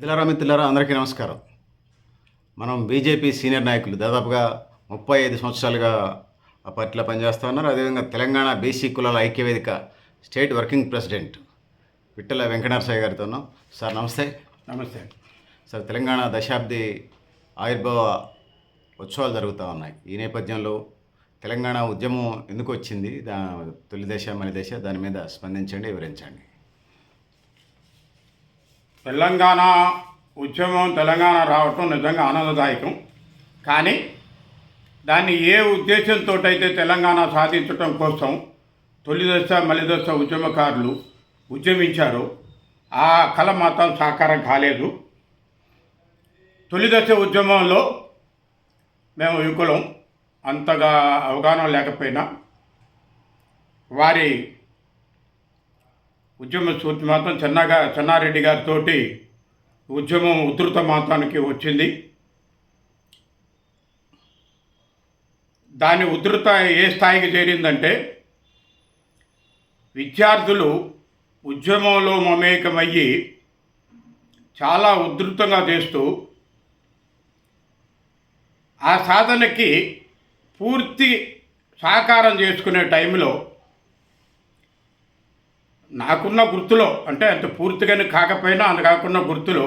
మిత్రులారా మిత్రులారా అందరికీ నమస్కారం. మనం బీజేపీ సీనియర్ నాయకులు దాదాపుగా ముప్పై ఐదు సంవత్సరాలుగా ఆ పార్టీలో పనిచేస్తూ ఉన్నారు. అదేవిధంగా తెలంగాణ బీసీ కులాల ఐక్యవేదిక state working president Vittala Venkatanarasaiah గారితో ఉన్నాం. సార్ నమస్తే. నమస్తే. సార్ తెలంగాణ దశాబ్ది ఆవిర్భావ ఉత్సవాలు జరుగుతూ ఉన్నాయి. ఈ నేపథ్యంలో తెలంగాణ ఉద్యమం ఎందుకు వచ్చింది? దా తొలి దశ మన దశ దాని మీద స్పందించండి వివరించండి. తెలంగాణ ఉద్యమం తెలంగాణ రావటం నిజంగా ఆనందదాయకం. కానీ దాన్ని ఏ ఉద్దేశంతో అయితే తెలంగాణ సాధించటం కోసం తొలిదశ మలిదశ ఉద్యమకారులు ఉద్యమించారో ఆ కళ మాత్రం సాకారం కాలేదు. తొలిదశ ఉద్యమంలో మేము యువకులం అంతగా అవగాహన లేకపోయినా వారి ఉద్యమ స్ఫూర్తి మాత్రం చెన్నగా చెన్నారెడ్డి గారితో ఉద్యమం ఉధృత మాత్రానికి వచ్చింది. దాని ఉధృత ఏ స్థాయికి చేరిందంటే విద్యార్థులు ఉద్యమంలో మమేకమయ్యి చాలా ఉధృతంగా చేస్తూ ఆ సాధనకి పూర్తి సహకారం చేసుకునే టైంలో నాకున్న గుర్తులో అంటే అంత పూర్తిగానే కాకపోయినా అంత కాకున్న గుర్తులో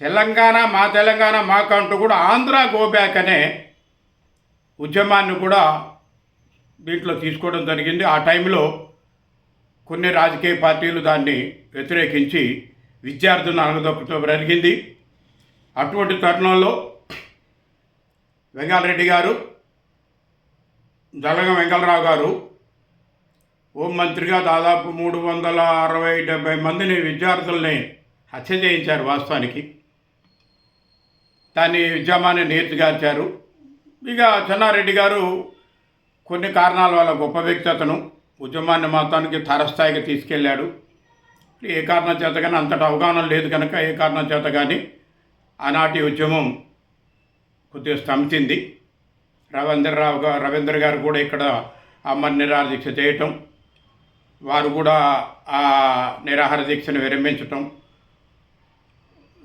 తెలంగాణ మా తెలంగాణ మాకు అంటూ కూడా ఆంధ్ర గోబ్యాక్ అనే ఉద్యమాన్ని కూడా దీంట్లో తీసుకోవడం జరిగింది. ఆ టైంలో కొన్ని రాజకీయ పార్టీలు దాన్ని వ్యతిరేకించి విద్యార్థులను అనగదొక్కడం జరిగింది అటువంటి తరుణంలో వెంగారెడ్డి గారు జలగం వెంగళరావు గారు హోంమంత్రిగా దాదాపు మూడు వందల అరవై డెబ్బై మందిని విద్యార్థుల్ని హత్య చేయించారు వాస్తవానికి. దాన్ని ఉద్యమాన్ని నేర్చుగార్చారు. ఇక చెన్నారెడ్డి గారు కొన్ని కారణాల వల్ల గొప్ప వ్యక్తి అతను. ఉద్యమాన్ని మాత్రానికి తారస్థాయికి తీసుకెళ్ళాడు. ఏ కారణం చేత కానీ అంతటా అవగాహన లేదు కనుక ఏ కారణం చేత కానీ ఆనాటి ఉద్యమం కొద్దిగా స్తంభించింది. రవీంద్రరావు గారు రవీంద్ర గారు కూడా ఇక్కడ అమ్మ నిరాహార దీక్ష చేయటం వారు కూడా ఆ నిరాహార దీక్షను విరమించటం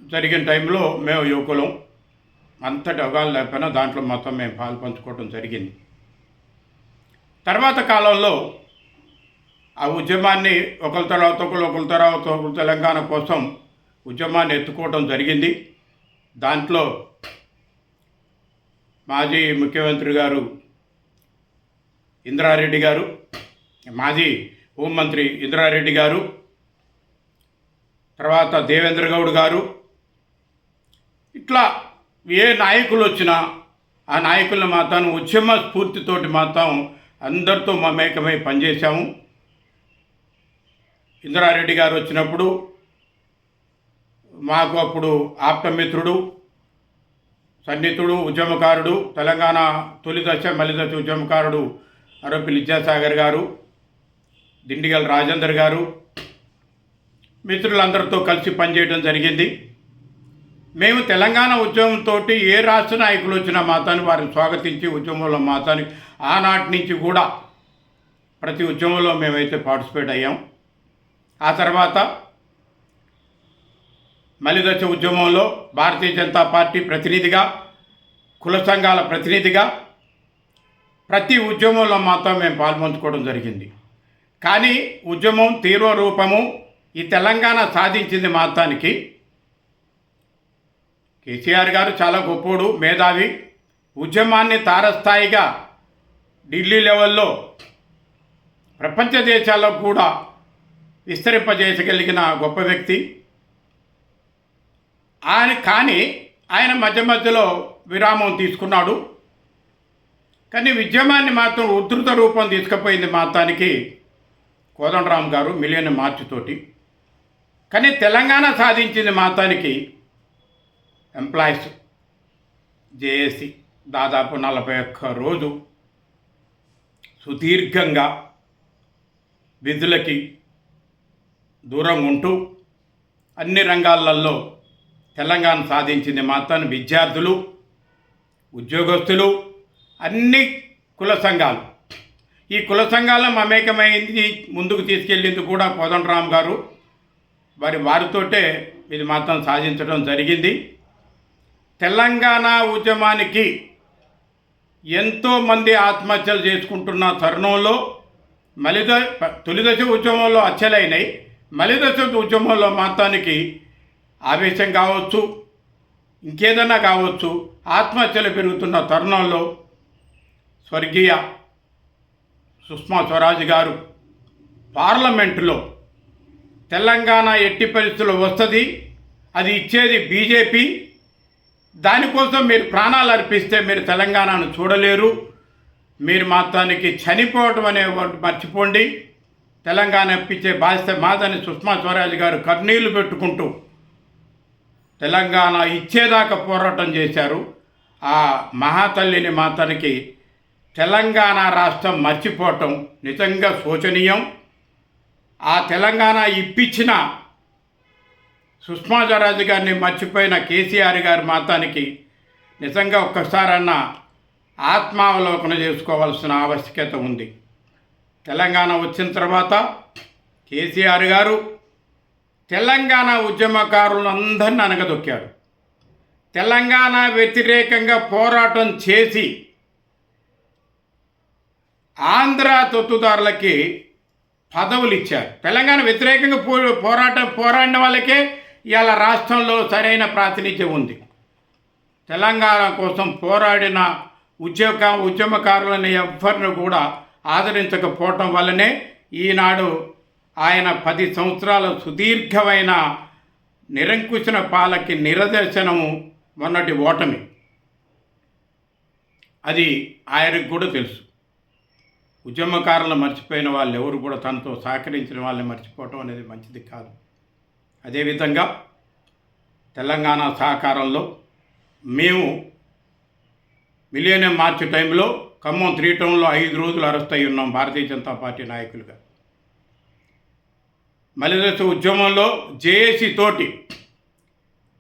జరిగిన టైంలో మేము యువకులం. అంతటి అవగాహన లేకపోయినా దాంట్లో మొత్తం మేము పాలు పంచుకోవటం జరిగింది. తర్వాత కాలంలో ఆ ఉద్యమాన్ని ఒకరి తర్వాత ఒకరు ఒకరి తర్వాత ఒకరు తెలంగాణ కోసం ఉద్యమాన్ని ఎత్తుకోవడం జరిగింది. దాంట్లో మాజీ ముఖ్యమంత్రి గారు ఇంద్రారెడ్డి గారు మాజీ హోంమంత్రి ఇంద్రారెడ్డి గారు తర్వాత దేవేంద్ర గౌడ్ గారు. ఇట్లా ఏ నాయకులు వచ్చినా ఆ నాయకులను మాత్రం ఉద్యమ స్ఫూర్తితోటి మాత్రం అందరితో మమేకమై పనిచేశాము. ఇంద్రారెడ్డి గారు వచ్చినప్పుడు మాకు అప్పుడు ఆప్తమిత్రుడు సన్నిహితుడు ఉద్యమకారుడు తెలంగాణ తొలి దశ మలి ఉద్యమకారుడు అరపి విద్యాసాగర్ గారు. దిండిగల్ రాజేందర్ గారు మిత్రులందరితో కలిసి పనిచేయడం జరిగింది. మేము తెలంగాణ ఉద్యమంతో ఏ రాష్ట్ర నాయకులు వచ్చినా మాతాన్ని వారిని స్వాగతించి ఉద్యమంలో మాతాన్ని ఆనాటి నుంచి కూడా ప్రతి ఉద్యమంలో మేమైతే పార్టిసిపేట్ అయ్యాం. ఆ తర్వాత మలిదశ ఉద్యమంలో భారతీయ జనతా పార్టీ ప్రతినిధిగా కుల సంఘాల ప్రతినిధిగా ప్రతి ఉద్యమంలో మాత్రం మేము పాల్పంచుకోవడం జరిగింది. కానీ ఉద్యమం తీవ్ర రూపము ఈ తెలంగాణ సాధించింది మాత్రానికి. కేసీఆర్ గారు చాలా గొప్పోడు మేధావి. ఉద్యమాన్ని తారస్థాయిగా ఢిల్లీ లెవెల్లో ప్రపంచ దేశాల్లో కూడా విస్తరింపజేయగలిగిన గొప్ప వ్యక్తి. ఆయన కానీ ఆయన మధ్య మధ్యలో విరామం తీసుకున్నాడు. కానీ ఉద్యమాన్ని మాత్రం ఉధృత రూపం తీసుకుపోయింది మాత్రానికి కోదండరామ్ గారు మిలియన్ మార్చితోటి. కానీ తెలంగాణ సాధించింది మాత్రానికి ఎంప్లాయీస్ జేఏసి దాదాపు నలభై ఒక్క రోజు సుదీర్ఘంగా విధులకి దూరం ఉంటూ అన్ని రంగాలలో తెలంగాణ సాధించింది మాత్రం విద్యార్థులు ఉద్యోగస్తులు అన్ని కుల సంఘాలు ఈ కుల సంఘాలను మమేకమైంది ముందుకు తీసుకెళ్ళింది కూడా కోదండరామ్ గారు. మరి వారితోటే ఇది మాత్రం సాధించడం జరిగింది. తెలంగాణ ఉద్యమానికి ఎంతోమంది ఆత్మహత్యలు చేసుకుంటున్న తరుణంలో మలిద తొలిదశ ఉద్యమంలో హత్యలైనాయి మలిదశ ఉద్యమంలో మాత్రానికి ఆవేశం కావచ్చు ఇంకేదన్నా కావచ్చు ఆత్మహత్యలు పెరుగుతున్న తరుణంలో స్వర్గీయ సుష్మా స్వరాజ్ గారు పార్లమెంటులో తెలంగాణ ఎట్టి పరిస్థితుల్లో వస్తుంది అది ఇచ్చేది బీజేపీ. దానికోసం మీరు ప్రాణాలు అర్పిస్తే మీరు తెలంగాణను చూడలేరు. మీరు మాత్రానికి చనిపోవటం అనే మర్చిపోండి. తెలంగాణ ఇప్పించే బాధ్యత మాదని సుష్మా స్వరాజ్ గారు కన్నీళ్ళు పెట్టుకుంటూ తెలంగాణ ఇచ్చేదాకా పోరాటం చేశారు. ఆ మహాతల్లిని మాత్రానికి తెలంగాణ రాష్ట్రం మర్చిపోవటం నిజంగా శోచనీయం. ఆ తెలంగాణ ఇప్పించిన సుష్మా స్వరాజ్ గారిని మర్చిపోయిన కేసీఆర్ గారి మాతానికి నిజంగా ఒక్కసారన్నా ఆత్మావలోకన చేసుకోవాల్సిన ఆవశ్యకత ఉంది. తెలంగాణ వచ్చిన తర్వాత కేసీఆర్ గారు తెలంగాణ ఉద్యమకారులను అందరిని తెలంగాణ వ్యతిరేకంగా పోరాటం చేసి ఆంధ్ర తొత్తుదారులకి పదవులు ఇచ్చారు తెలంగాణ వ్యతిరేకంగా పో పోరాటం పోరాడిన వాళ్ళకే ఇవాళ రాష్ట్రంలో సరైన ప్రాతినిధ్యం ఉంది. తెలంగాణ కోసం పోరాడిన ఉద్యోగ ఉద్యమకారులను ఎవ్వరిని కూడా ఆదరించకపోవటం వల్లనే ఈనాడు ఆయన పది సంవత్సరాల సుదీర్ఘమైన నిరంకుశన పాలకి నిరదర్శనము మొన్నటి ఓటమి. అది ఆయనకు కూడా తెలుసు. ఉద్యమకారులను మర్చిపోయిన వాళ్ళు ఎవరు కూడా తనతో సహకరించిన వాళ్ళని మర్చిపోవటం అనేది మంచిది కాదు. అదేవిధంగా తెలంగాణ సహకారంలో మేము మిలియనియం మార్చి టైంలో ఖమ్మం త్రీ టౌన్లో ఐదు రోజులు అరెస్ట్ అయి ఉన్నాం భారతీయ జనతా పార్టీ నాయకులుగా. మలిదశ ఉద్యమంలో జేఏసీ తోటి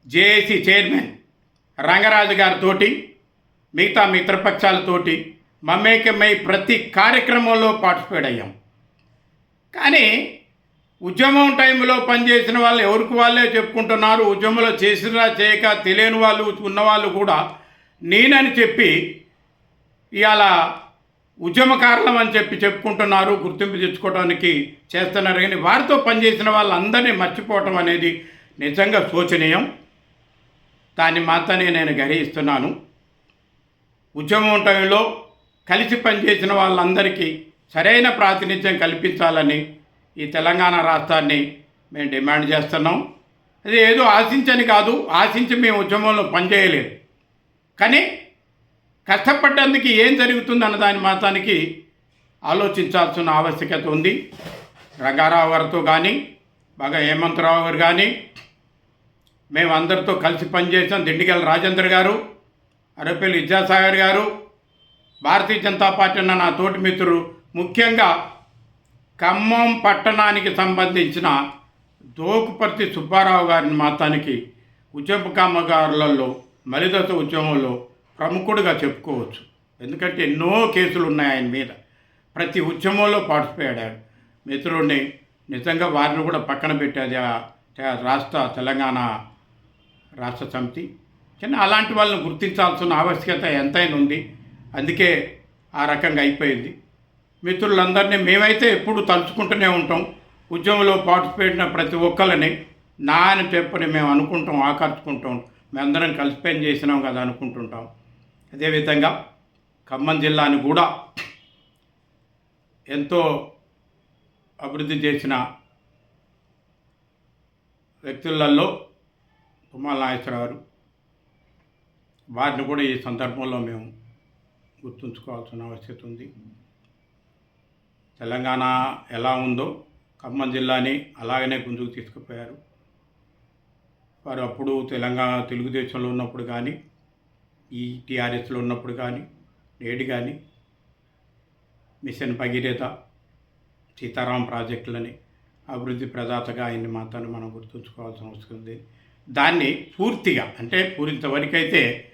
జేఏసీ చైర్మన్ రంగరాజు గారితోటి మిగతా మిత్రపక్షాలతోటి మమేకమై ప్రతి కార్యక్రమంలో పార్టిసిపేట్ అయ్యాం. కానీ ఉద్యమం టైంలో పనిచేసిన వాళ్ళు ఎవరికి వాళ్ళే చెప్పుకుంటున్నారు ఉద్యమంలో చేసినా చేయక తెలియని వాళ్ళు ఉన్నవాళ్ళు కూడా నేనని చెప్పి ఇవాళ ఉద్యమకారణం అని చెప్పి చెప్పుకుంటున్నారు గుర్తింపు తెచ్చుకోవడానికి చేస్తున్నారు. కానీ వారితో పనిచేసిన వాళ్ళందరినీ మర్చిపోవటం అనేది నిజంగా శోచనీయం. దాన్ని మాత్రమే నేను గ్రహిస్తున్నాను. ఉద్యమం టైంలో కలిసి పనిచేసిన వాళ్ళందరికీ సరైన ప్రాతినిధ్యం కల్పించాలని ఈ తెలంగాణ రాష్ట్రాన్ని మేము డిమాండ్ చేస్తున్నాం. అది ఏదో ఆశించని కాదు ఆశించి మేము ఉద్యమంలో పనిచేయలేదు. కానీ కష్టపడ్డందుకు ఏం జరుగుతుందన్న దాని మాత్రానికి ఆలోచించాల్సిన ఆవశ్యకత ఉంది. రంగారావు గారితో కానీ బాగా హేమంతరావు గారు కానీ మేము అందరితో కలిసి పనిచేసాం దిండిగల రాజేంద్ర గారు అరపల్లి విద్యాసాగర్ గారు భారతీయ జనతా పార్టీ అన్న నా తోటి మిత్రుడు ముఖ్యంగా ఖమ్మం పట్టణానికి సంబంధించిన దోకుపర్తి సుబ్బారావు గారిని మాత్రానికి ఉద్యమకామగారులలో మలిదశ ఉద్యమంలో ప్రముఖుడిగా చెప్పుకోవచ్చు. ఎందుకంటే ఎన్నో కేసులు ఉన్నాయి ఆయన మీద. ప్రతి ఉద్యమంలో పార్టిసిపేట్ అయ్యాడు. మిత్రుడిని నిజంగా వారిని కూడా పక్కన పెట్టేది రాష్ట్ర తెలంగాణ రాష్ట్ర సమితి. కానీ అలాంటి వాళ్ళని గుర్తించాల్సిన ఆవశ్యకత ఎంతైనా ఉంది. అందుకే ఆ రకంగా అయిపోయింది. మిత్రులందరినీ మేమైతే ఎప్పుడు తలుచుకుంటూనే ఉంటాం. ఉద్యమంలో పాటిస్పేట్న ప్రతి ఒక్కరిని నా అని చెప్పని మేము అనుకుంటాం ఆకర్చుకుంటాం. మేమందరం కలిసి పని చేసినాం కదా అనుకుంటుంటాం. అదేవిధంగా ఖమ్మం జిల్లాని కూడా ఎంతో అభివృద్ధి చేసిన వ్యక్తులలో తుమ్మల నాగేశ్వరరావు గారు. వారిని కూడా ఈ సందర్భంలో మేము గుర్తుంచుకోవాల్సిన ఆవశ్యకత ఉంది. తెలంగాణ ఎలా ఉందో ఖమ్మం జిల్లాని అలాగనే గుంజుకు తీసుకుపోయారు. వారు అప్పుడు తెలంగాణ తెలుగుదేశంలో ఉన్నప్పుడు కానీ ఈ టీఆర్ఎస్లో ఉన్నప్పుడు కానీ నేడు కానీ మిషన్ భగీరథ సీతారాం ప్రాజెక్టులని అభివృద్ధి ప్రదాతగా ఆయన్ని మాత్రాన్ని మనం గుర్తుంచుకోవాల్సిన అవసరం ఉంది. దాన్ని పూర్తిగా అంటే పూరింతవరకైతే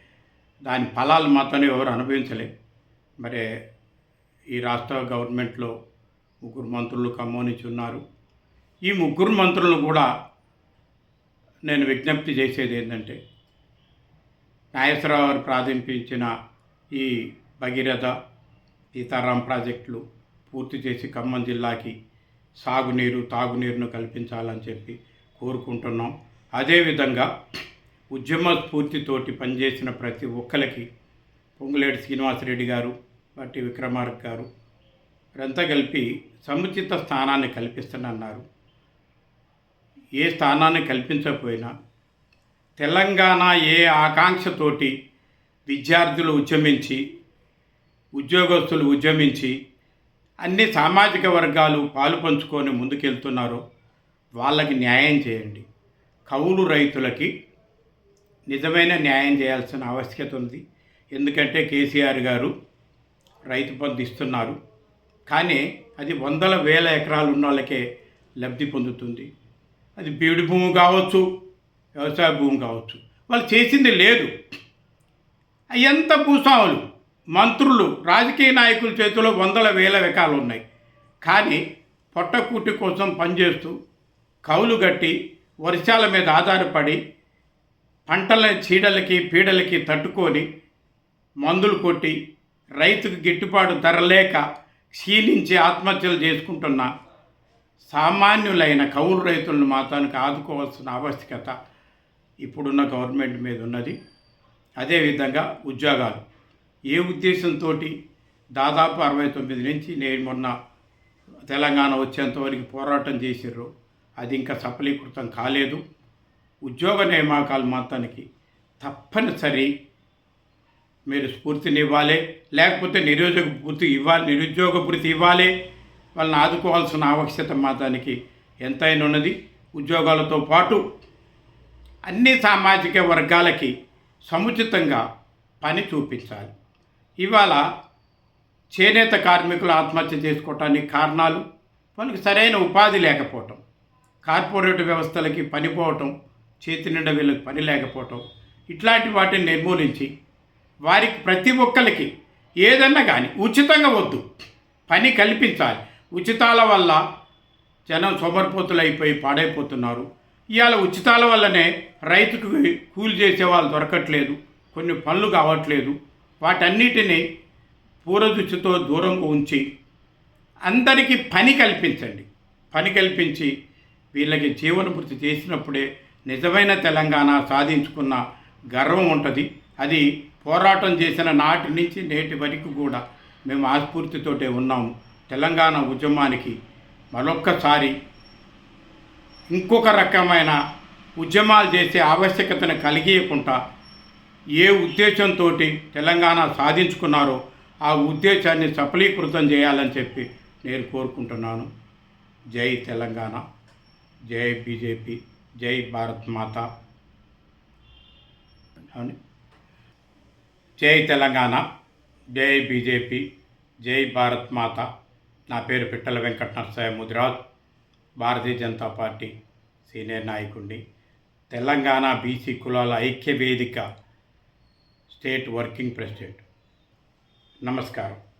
దాని ఫలాలు మాత్రమే ఎవరు అనుభవించలే. మరి ఈ రాష్ట్ర గవర్నమెంట్లో ముగ్గురు మంత్రులు ఖమ్మం ఉన్నారు. ఈ ముగ్గురు మంత్రులు కూడా నేను విజ్ఞప్తి చేసేది ఏంటంటే నాగేశ్వరరావు గారు ప్రారంభించిన ఈ భగీరథ సీతారాం ప్రాజెక్టులు పూర్తి చేసి ఖమ్మం జిల్లాకి సాగునీరు తాగునీరును కల్పించాలని చెప్పి కోరుకుంటున్నాం. అదేవిధంగా ఉద్యమ స్ఫూర్తితోటి పనిచేసిన ప్రతి ఒక్కరికి పొంగులేటి శ్రీనివాసరెడ్డి గారు బట్టి విక్రమార్క గారు వీరంతా కలిపి సముచిత స్థానాన్ని కల్పిస్తానన్నారు. ఏ స్థానాన్ని కల్పించకపోయినా తెలంగాణ ఏ ఆకాంక్షతోటి విద్యార్థులు ఉద్యమించి ఉద్యోగస్తులు ఉద్యమించి అన్ని సామాజిక వర్గాలు పాలు పంచుకొని ముందుకెళ్తున్నారో వాళ్ళకి న్యాయం చేయండి. కౌలు రైతులకి నిజమైన న్యాయం చేయాల్సిన ఆవశ్యకత ఉంది. ఎందుకంటే కేసీఆర్ గారు రైతు బంధు ఇస్తున్నారు. కానీ అది వందల వేల ఎకరాలు ఉన్న వాళ్ళకే లబ్ధి పొందుతుంది. అది బీడు భూమి కావచ్చు వ్యవసాయ భూమి కావచ్చు. వాళ్ళు చేసింది లేదు. ఎంత భూస్వాములు మంత్రులు రాజకీయ నాయకుల చేతిలో వందల వేల ఎకరాలు ఉన్నాయి. కానీ పొట్టకూటి కోసం పనిచేస్తూ కౌలు గట్టి వర్షాల మీద ఆధారపడి పంటల చీడలకి పీడలకి తట్టుకొని మందులు కొట్టి రైతుకు గిట్టుబాటు ధర లేక క్షీణించి ఆత్మహత్యలు చేసుకుంటున్న సామాన్యులైన కౌలు రైతులను మాత్రానికి ఆదుకోవాల్సిన ఆవశ్యకత ఇప్పుడున్న గవర్నమెంట్ మీద ఉన్నది. అదేవిధంగా ఉద్యోగాలు. ఏ ఉద్దేశంతో దాదాపు అరవై తొమ్మిది నుంచి నేను మొన్న తెలంగాణ వచ్చేంతవరకు పోరాటం చేసిర్రు. అది ఇంకా సఫలీకృతం కాలేదు. ఉద్యోగ నియామకాలు మాత్రానికి తప్పనిసరి. మీరు స్ఫూర్తిని ఇవ్వాలి లేకపోతే నిరుద్యోగ పూర్తి ఇవ్వాలి నిరుద్యోగ పూర్తి ఇవ్వాలి వాళ్ళని ఆదుకోవాల్సిన ఆవశ్యకత మాత్రానికి ఎంతైనా ఉన్నది. ఉద్యోగాలతో పాటు అన్ని సామాజిక వర్గాలకి సముచితంగా పని చూపించాలి. ఇవాళ చేనేత కార్మికులు ఆత్మహత్య చేసుకోవటానికి కారణాలు వాళ్ళకి సరైన ఉపాధి లేకపోవటం కార్పొరేట్ వ్యవస్థలకి పనిపోవటం చేతి నిండా వీళ్ళకి పని లేకపోవటం ఇట్లాంటి వాటిని నిర్మూలించి వారికి ప్రతి ఒక్కరికి ఏదన్నా కానీ ఉచితంగా వద్దు. పని కల్పించాలి. ఉచితాల వల్ల జనం సోమరిపోతులు అయిపోయి పాడైపోతున్నారు. ఇవాళ ఉచితాల వల్లనే రైతుకు కూలి చేసే వాళ్ళు దొరకట్లేదు. కొన్ని పనులు కావట్లేదు. వాటన్నిటిని పూరదృష్టితో దూరంగా ఉంచి అందరికీ పని కల్పించండి. పని కల్పించి వీళ్ళకి జీవనభృతి చేసినప్పుడే నిజమైన తెలంగాణ సాధించుకున్న గర్వం ఉంటుంది. అది పోరాటం చేసిన నాటి నుంచి నేటి వరకు కూడా మేము ఆస్ఫూర్తితోటే ఉన్నాము. తెలంగాణ ఉద్యమానికి మరొక్కసారి ఇంకొక రకమైన ఉద్యమాలు చేసే ఆవశ్యకతను కలిగియకుండా ఏ ఉద్దేశంతో తెలంగాణ సాధించుకున్నారో ఆ ఉద్దేశాన్ని సఫలీకృతం చేయాలని చెప్పి నేను కోరుకుంటున్నాను. జై తెలంగాణ. జై బీజేపీ. జై భారత్ మాత. జై తెలంగాణ జై బీజేపీ జై భారత్ మాత. నా పేరు పిట్టల వెంకట నరసాయ ముదిరాజ్. భారతీయ జనతా పార్టీ సీనియర్ నాయకుడిని. తెలంగాణ బీసీ కులాల ఐక్య వేదిక స్టేట్ వర్కింగ్ ప్రెసిడెంట్. నమస్కారం.